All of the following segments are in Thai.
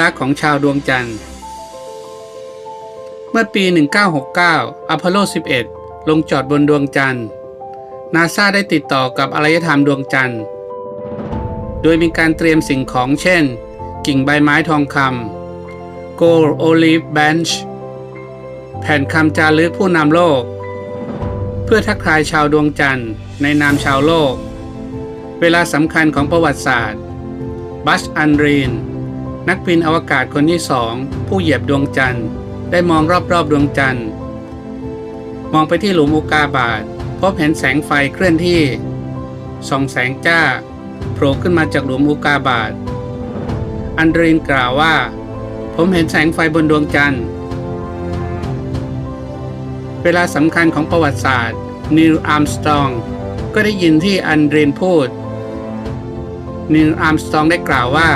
ลักษณ์ของชาวดวงจันทร์ เมื่อปี 1969อพอลโล 11 ลงจอดบนดวงจันทร์ นาซาได้ติดต่อกับอารยธรรมดวงจันทร์ โดยมีการเตรียมสิ่งของเช่น กิ่งใบไม้ทองคำ Gold Olive Branch แผ่นคำจารึกผู้นำโลก เพื่อทักทายชาวดวงจันทร์ในนามชาวโลก เวลาสำคัญของประวัติศาสตร์ บัชอันรีน นักบินอวกาศคนที่สองผู้เหยียบดวงจันทร์ ได้มองรอบๆดวงจันทร์ มองไปที่หลุมอุกาบาตพบเห็นแสงไฟเคลื่อนที่ส่องแสงจ้าโผล่ขึ้นมาจากหลุมอุกาบาตอันดรีนกล่าวว่า ผมเห็นแสงไฟบนดวงจันทร์ เวลาสำคัญของประวัติศาสตร์นิลอาร์มสตรองก็ได้ยินที่อันดรีนพูดนิลอาร์มสตรองได้กล่าวว่า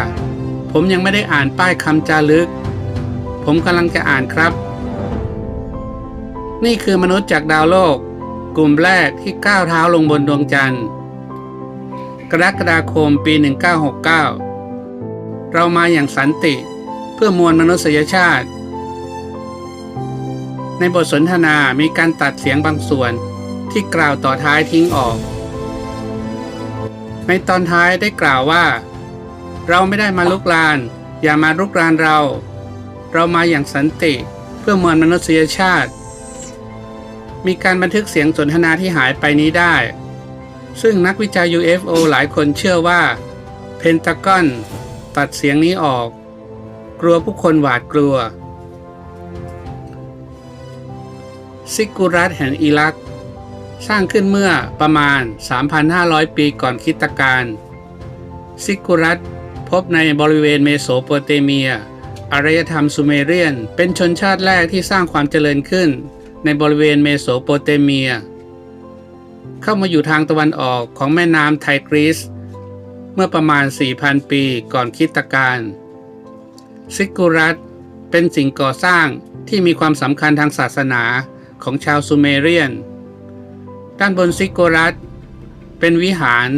ผมยังไม่ได้อ่านป้ายคำจารึก ผมกำลังจะอ่านครับ นี่คือมนุษย์จากดาวโลก กลุ่มแรกที่ก้าวเท้าลงบนดวงจันทร์ กรกฎาคมปี 1969 เรามาอย่างสันติเพื่อมวลมนุษยชาติ ในบทสนทนามีการตัดเสียงบางส่วนที่กล่าวต่อท้ายทิ้งออก ในตอนท้ายได้กล่าวว่า เราไม่ได้มาลุกลาน อย่ามาลุกรานเรา เรามาอย่างสันติเพื่อมวลมนุษยชาติ มีการบันทึกเสียงสนทนาที่หายไปนี้ได้ ซึ่งนักวิจัย UFO หลายคนเชื่อว่า เพนทากอนตัดเสียงนี้ออก กลัวผู้คนหวาดกลัว ซิกกุรัตแห่งอิรัก สร้างขึ้นเมื่อประมาณ 3,500 ปีก่อนคริสตกาลซิกกุรัต พบในบริเวณเมโสโปเตเมีย อารยธรรมซูเมเรียน เป็นชนชาติแรกที่สร้างความเจริญขึ้น ในบริเวณเมโสโปเตเมีย เข้ามาอยู่ทางตะวันออกของแม่น้ำไทกรีสเมื่อประมาณ 4,000 ปีก่อนคริสตกาลซิกกุรัตเป็นสิ่งก่อสร้างที่มีความสำคัญทางศาสนาของชาวซูเมเรียน ด้านบนซิกกุรัตเป็นวิหาร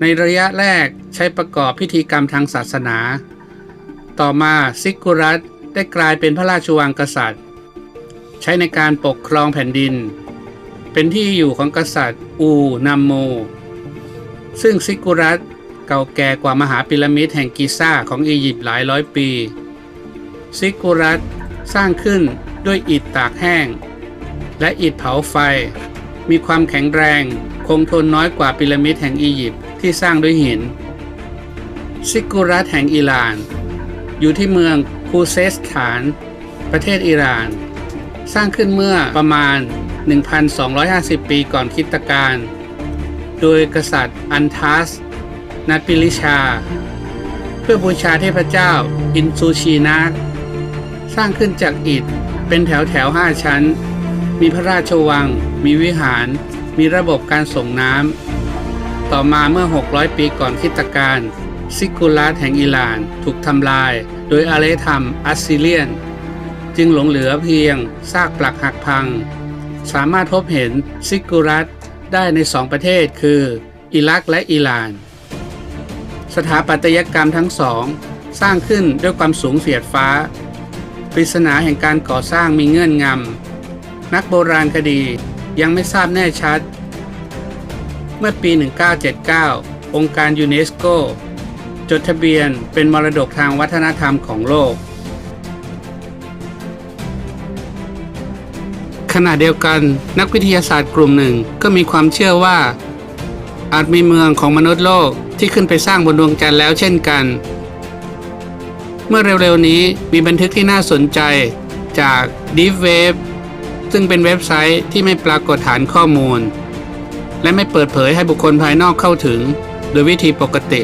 ในระยะแรกใช้ประกอบพิธีกรรมทางศาสนา ต่อมาซิกุรัตได้กลายเป็นพระราชวังกษัตริย์ ใช้ในการปกครองแผ่นดิน เป็นที่อยู่ของกษัตริย์อูนัมโม ซึ่งซิกุรัตเก่าแก่กว่ามหาพีระมิดแห่งกิซ่าของอียิปต์หลายร้อยปี ซิกุรัตสร้างขึ้นด้วยอิฐตากแห้ง และอิฐเผาไฟ มีความแข็งแรง คงทนน้อยกว่าพีระมิดแห่งอียิปต์ ที่สร้างด้วยหิน ซิกกุรัตแห่งอิหร่าน อยู่ที่เมืองคูเซสถาน ประเทศอิหร่าน สร้างขึ้นเมื่อประมาณ 1,250 ปีก่อนคริสตกาลโดยกษัตริย์อันทัส นัตปิลิชา เพื่อบูชาเทพเจ้าอินซูชีนาสร้างขึ้นจากอิฐเป็นแถวแถวห้าชั้น มีพระราชวัง มีวิหาร มีระบบการส่งน้ำ ต่อมาเมื่อ 600 ปีก่อนคริสตกาลซิกุรัสแห่งอิหร่าน ถูกทำลาย โดยอารยธรรมอัสซีเรียน จึงหลงเหลือเพียงซากปลักหักพัง สามารถพบเห็นซิกุรัตได้ในสองประเทศคือ อิรักและอิหร่าน สถาปัตยกรรมทั้งสอง สร้างขึ้นด้วยความสูงเสียดฟ้า ปริศนาแห่งการก่อสร้างมีเงื่อนงำนักโบราณคดียังไม่ทราบแน่ชัด มื่อปี 1979 องค์การยูเนสโกจดทะเบียนเป็นมรดกทางวัฒนธรรมของโลก ขณะเดียวกันนักวิทยาศาสตร์กลุ่มหนึ่งก็มีความเชื่อว่า อาจมีเมืองของมนุษย์โลกที่ขึ้นไปสร้างบนดวงจันทร์แล้วเช่นกัน เมื่อเร็วๆนี้มีบันทึกที่น่าสนใจจาก Deep Web ซึ่งเป็นเว็บไซต์ที่ไม่ปรากฏฐานข้อมูล และไม่เปิดเผยให้บุคคลภายนอกเข้าถึง โดยวิธีปกติ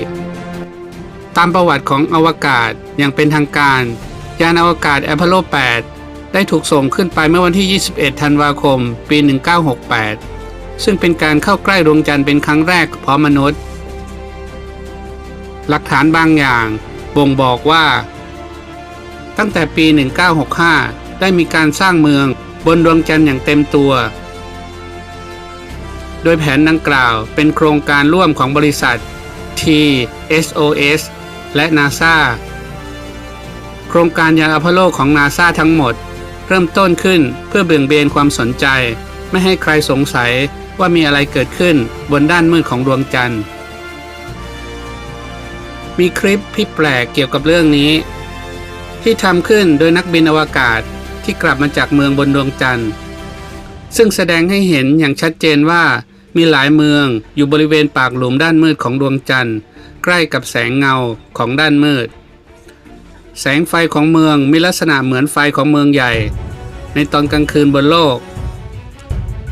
ตามประวัติของอวกาศอย่างเป็นทางการ ยานอวกาศแอพอลโล 8 ได้ถูกส่งขึ้นไปเมื่อวันที่ 21 ธันวาคม ปี 1968 ซึ่งเป็นการเข้าใกล้ดวงจันทร์เป็นครั้งแรกพร้อมมนุษย์ หลักฐานบางอย่าง บ่งบอกว่า ตั้งแต่ปี 1965 ได้มีการสร้างเมืองบนดวงจันทร์อย่างเต็มตัว โดยแผนดังกล่าวเป็นโครงการร่วมของบริษัท TSOS และ NASA โครงการยานอพอลโลของนาซาทั้งหมด เริ่มต้นขึ้นเพื่อเบี่ยงเบนความสนใจ ไม่ให้ใครสงสัยว่ามีอะไรเกิดขึ้นบนด้านมืดของดวงจันทร์ มีคลิปที่แปลกเกี่ยวกับเรื่องนี้ ที่ทำขึ้นโดยนักบินอวกาศที่กลับมาจากเมืองบนดวงจันทร์ ซึ่งแสดงให้เห็นอย่างชัดเจนว่า มีหลายเมืองอยู่บริเวณปากหลุมด้านมืดของดวงจันทร์ ใกล้กับแสงเงาของด้านมืด แสงไฟของเมืองมีลักษณะเหมือนไฟของเมืองใหญ่ ในตอนกลางคืนบนโลก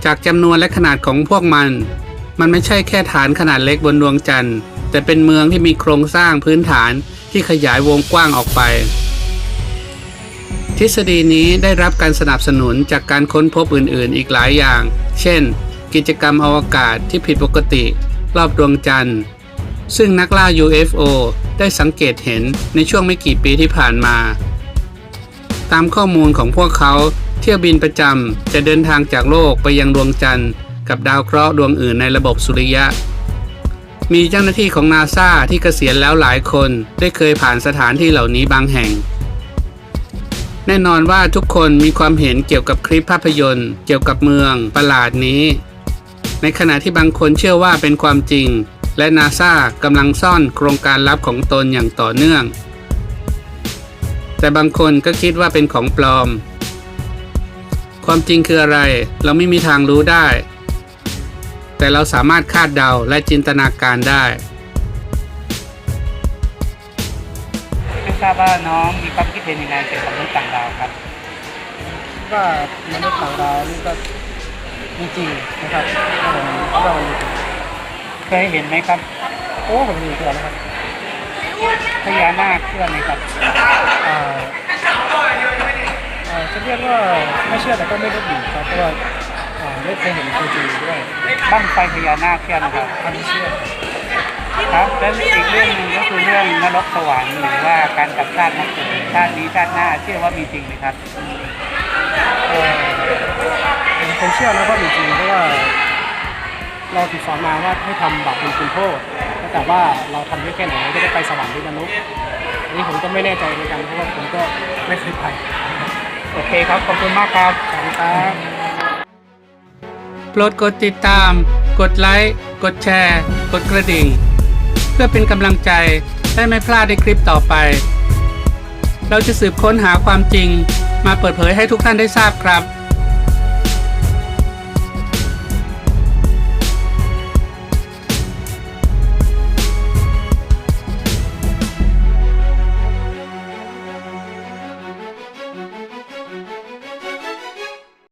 จากจำนวนและขนาดของพวกมัน มันไม่ใช่แค่ฐานขนาดเล็กบนดวงจันทร์ แต่เป็นเมืองที่มีโครงสร้างพื้นฐานที่ขยายวงกว้างออกไปทฤษฎีนี้ได้รับการสนับสนุนจากการค้นพบอื่น ๆ อีกหลายอย่าง เช่น กิจกรรมอวกาศที่ผิดปกติ รอบดวงจันทร์ ซึ่งนักล่า UFO ได้สังเกตเห็นในช่วงไม่กี่ปีที่ผ่านมา ตามข้อมูลของพวกเขาเที่ยวบินประจำจะเดินทางจากโลกไปยังดวงจันทร์ กับดาวเคราะห์ดวงอื่นในระบบสุริยะ มีเจ้าหน้าที่ของนาซาที่เกษียณแล้วหลายคนได้เคยผ่านสถานที่เหล่านี้บางแห่งแน่นอนว่าทุกคนมีความเห็นเกี่ยวกับคลิปภาพยนตร์ เกี่ยวกับเมืองประหลาดนี้ ในขณะที่บางคนเชื่อว่าเป็นความจริง และนาซากำลังซ่อนโครงการลับของตนอย่างต่อเนื่อง แต่บางคนก็คิดว่าเป็นของปลอม ความจริงคืออะไร เราไม่มีทางรู้ได้ แต่เราสามารถคาดเดาและจินตนาการได้ไม่ทราบว่าน้องมีความคิดเห็นยังไงเกี่ยวกับมนุษย์ต่างดาวครับ ว่ามนุษย์ต่างดาวนี่ก็มี จริงนะครับถ้าผมคิดว่ามันมีจริงเคยเห็นไหมครับ โอ้ผมมีตัวนะครับพญานาคเชื่อไหมครับอ่าอ่าจะเรียกว่าไม่เชื่อแต่ก็ไม่ลบหลู่ครับเพราะว่าอ่าได้เคยเห็นตัวจริงด้วยบ้างไฟพญานาคเชื่อนะครับอันนี้เชื่อครับและอีกเรื่องหนึ่งก็คือเรื่องนรกสวรรค์หรือว่าการกลับชาติมาเกิดชาตินี้ชาติหน้าเชื่อว่ามีจริงไหมครับ ผมเชื่อนะว่ามีจริงเพราะว่าเราถูกสอนมาว่าให้ทำบาปเป็นคุณโทษแต่ว่าเราทำได้แค่ไหนก็ได้ไปสวรรค์ด้วยกันนุกอันนี้ผมก็ไม่แน่ใจเหมือนกันเพราะว่าผมก็ไม่เคยไปโอเคครับขอบคุณมากครับขอบคุณครับโปรดกดติดตาม กดไลค์กดแชร์ กดกระดิ่ง เพื่อเป็นกำลังใจและไม่พลาดในคลิปต่อไป เราจะสืบค้นหาความจริง มาเปิดเผยให้ทุกท่านได้ทราบครับ